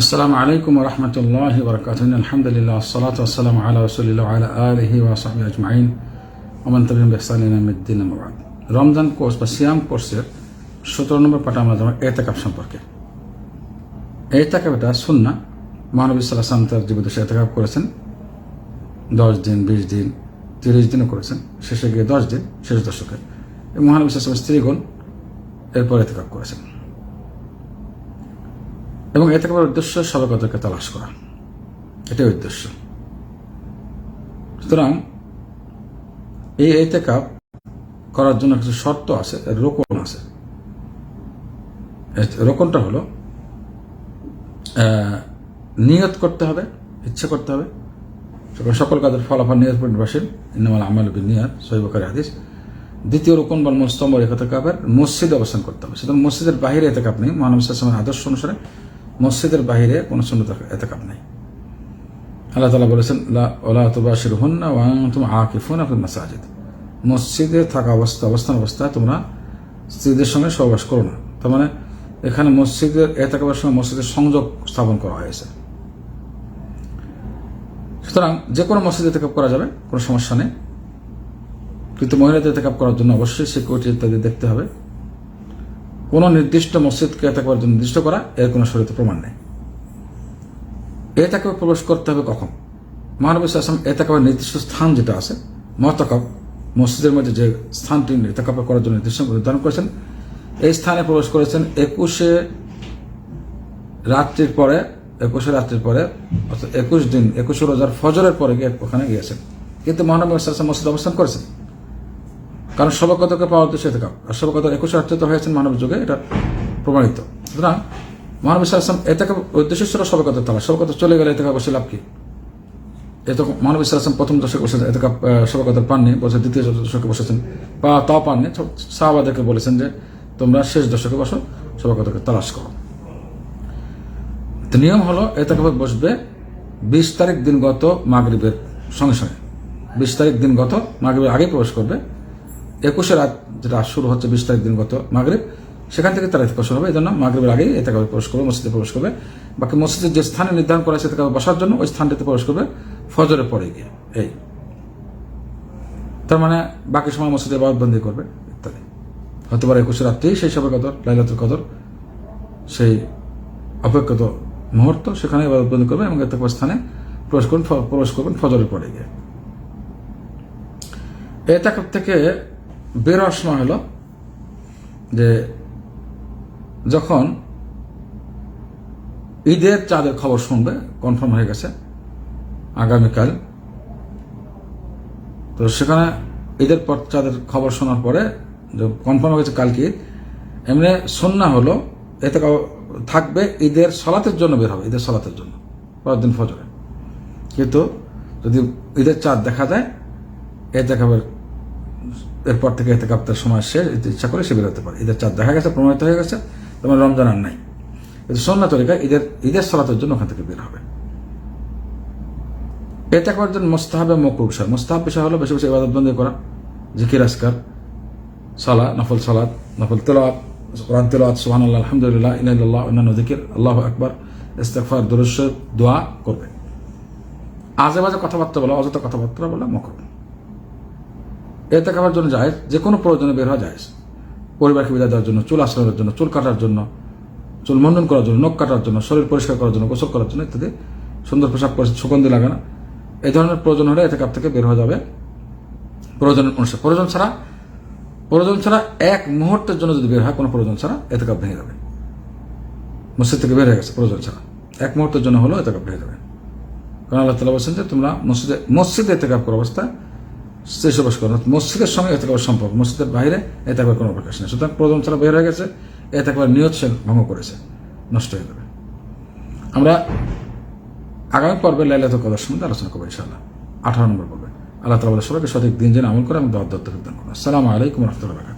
আসসালামু আলাইকুম রহমতুল্লাহ বরকাত আলহামদুলিল্লাহ সালাত আসসালাম আল্লাহ রসুল্লাহ আলা আলহি ওয়াসাবি আজমাইন। অমন তবিম বেহসানিনামদ্দিন আবাদ রমজান কোর্স বা সিয়াম কোর্সের সতেরো নম্বর পাটা আমরা যেমন এতেকাপ সম্পর্কে। এতেকাপটা সুন্না মহানবী সাল্লাহ সালাম তার জীবদেশে এতেকাপ করেছেন। দশ দিন, বিশ দিন, তিরিশ দিনও করেছেন। শেষে গিয়ে দশ দিন, শেষ দশকে। মহানবী সাল্লাম স্ত্রীগণ এরপর এতেকাপ করেছেন। এবং এতে করার উদ্দেশ্য সবাইকে তালাশ করা। এটাই উদ্দেশ্য। সুতরাং এই এতে কাপ করার জন্য কিছু শর্ত আছে রোকন আছে। রোকনটা হলো নিয়ত করতে হবে, ইচ্ছে করতে হবে। সকল কাজের ফলাফল নিয়ত পরিবাসীন ইন্নামাল আমাল নিয়াত সহিবকারী হাদিস। দ্বিতীয় রোকন বা মোস্তম্ব এতে কাপের মসজিদে অবস্থান করতে হবে। সুতরাং মসজিদের বাহিরে এতে কাপ নেই। মহানবী সাল্লামের আদর্শ অনুসারে মসজিদের বাহিরে কোনো সুন্নত এতে কাপ নেই। আল্লাহ তালা বলেছেন ওলা তুবাসির হুন্না ওয়াং তুমি আকিফুন আপনার মাসাজিদ। মসজিদে থাকা অবস্থা, অবস্থান অবস্থায় তোমরা স্ত্রীদের সঙ্গে সহবাস করো না। তার মানে এখানে মসজিদের এতেকাবের সঙ্গে মসজিদের সংযোগ স্থাপন করা হয়েছে। সুতরাং যে কোনো মসজিদে এতেকাপ করা যাবে, কোনো সমস্যা নেই। কিন্তু মহিলাদের এতেকাপ করার জন্য অবশ্যই সিকিউরিটি ইত্যাদি দেখতে হবে। কোনো নির্দিষ্ট মসজিদকে এতেকাবের জন্য নির্দিষ্ট করা, এর কোনো শরীরে প্রমাণ নেই। এতেকাবে প্রবেশ করতে হবে কখন? মহানবী আসলাম এতেকাবের নির্দিষ্ট স্থান যেটা আছে মতকাব মসজিদের মধ্যে যে স্থানটি এতেকাপ করার জন্য নির্দিষ্ট নির্ধারণ করেছেন, এই স্থানে প্রবেশ করেছেন একুশে রাত্রির পরে, একুশে রাত্রির পরে, অর্থাৎ একুশ দিন, একুশে রোজার ফজরের পরে গিয়ে ওখানে গিয়েছেন। কিন্তু মহানবী আসলাম মসজিদ অবস্থান করেছেন। কারণ সবকতকে পাওয়ার উদ্দেশ্যে এতে কাপ আর সবকত একুশে অর্থিত হয়েছেন মানব যুগে, এটা প্রমাণিত। সুতরাং মানব ইসলাম এতে উদ্দেশ্য ছিল সবকত তালা সবকত চলে গেলে এতে বসে লাভ কি? এত মানব ইসলাম প্রথম দশকে বসেছেন এতে কাপ সবকত পাননি বসে দ্বিতীয় দশকে বসেছেন। বা তাও পাননি সাহাবাদেরকে বলেছেন যে তোমরা শেষ দশকে বসো সবকতকে তালাশ করো। নিয়ম হলো এতে বসবে বিশ তারিখ দিনগত মাগরীবের সঙ্গে সঙ্গে। বিশ তারিখ দিনগত মাগরীবের আগে প্রবেশ করবে। একুশে রাত যেটা শুরু হচ্ছে বিশ তারিখ দিন গত মাগরীব, সেখান থেকে তারা প্রবেশ হবে এই জন্য মাগরীবের আগেই এতে প্রবেশ করবে, মসজিদে প্রবেশ করবে। বাকি মসজিদের যে স্থানে নির্ধারণ করা আছে তাকে বসার জন্য, ওই স্থানটিতে প্রবেশ করবে ফজরে পরে গিয়ে, এই। তার মানে বাকি সময় মসজিদে বাদবন্দি করবে, ইত্যাদি। হতে পারে একুশে রাত্রেই সেই সবে কদর, লাইলাতুল কদর, সেই অপেক্ষিত মুহূর্ত, সেখানে বাদবন্দি করবে এবং এতে স্থানে প্রবেশ করবেন প্রবেশ করবেন ফজরে পরে গিয়ে। এটা থেকে বের হওয়ার সময় হলো যে যখন ঈদের চাঁদের খবর শুনবে কনফার্ম হয়ে গেছে, আগামীকাল। তো সেখানে ঈদের পর চাঁদের খবর শোনার পরে যে কনফার্ম হয়ে গেছে কালকে ঈদ, এমনি সন্না হলো, এতে থাকবে ঈদের সলাতের জন্য বের হবে, ঈদের সলাতের জন্য, পরের দিন ফজরে। কিন্তু যদি ঈদের চাঁদ দেখা যায় এতে এরপর থেকে এতে কাপ্তার সময় শেষ ইচ্ছা করে সে বেরোতে পারে। ঈদের চাঁদ দেখা গেছে, প্রমাণিত হয়ে গেছে তোমার রমজান আর নাই। কিন্তু সন্না তরিকা ঈদের ঈদের সলাতের জন্য ওখান থেকে বের হবে। এটা করার জন্য মোস্তাহাবে মকুব বিষয় মোস্তাহাব বিষয় হলো বেশি বেশি ইবাদত বন্দী করা, জিকির আসকার সালা নফল সালাদ নফল তেলাওয়াত, কোরআন তেলাওয়াত সুহান আল্লাহ আলহামদুলিল্লাহ ইনাইল্লাহ অন্যান্য জিকির, আল্লাহ আকবর ইস্তেকফার দুরস্য দোয়া করবে। আজে বাজে কথাবার্তা বলা, অযথা কথাবার্তা বলা মকর এতে খাবার জন্য যায় যে কোনো প্রয়োজনে বের হওয়া যায় পরিবারকে বিদায় দেওয়ার জন্য, চুল আশ্রয়ের জন্য, চুল কাটার জন্য, চুল মন্ডন করার জন্য, নখ কাটার জন্য, শরীর পরিষ্কার করার জন্য, গোসল করার জন্য ইত্যাদি সুন্দর পোশাক পরে সুগন্ধি লাগানো। এই ধরনের প্রয়োজন হলে এতে কাপ থেকে বের হওয়া যাবে। প্রয়োজনের অনুসারে প্রয়োজন ছাড়া প্রয়োজন ছাড়া এক মুহূর্তের জন্য যদি বের হয়, কোনো প্রয়োজন ছাড়া এতে কাপ ভেঙে যাবে। মসজিদ থেকে বের হয়ে গেছে, প্রয়োজন ছাড়া। এক মুহূর্তের জন্য হলেও এতে কাপ ভেঙে যাবে। কারণ আল্লাহ তালা বলছেন যে তোমরা মসজিদে মসজিদে এতে কাপ করো অবস্থায় স্ত্রী বাস করেন মসজিদের সঙ্গে এতে কাপের সম্পর্ক, মসজিদের বাইরে এতে কাপের কোনো প্রকাশ নেই। সুতরাং প্রথম ছাড়া বের হয়ে গেছে এতে কাপের নিয়ত সে ভঙ্গ করেছে, নষ্ট হয়ে যাবে। আমরা আগামী পর্বে লাইলাত কদার সম্বন্ধে আলোচনা করব ইনশাআল্লাহ। আঠারো নম্বর পর্বে। আল্লাহ তালা সবাইকে সঠিক দিন যেন আমল করে আমি দত্ত দান করুন আসসালামু আলাইকুম রহমতুল্লাহ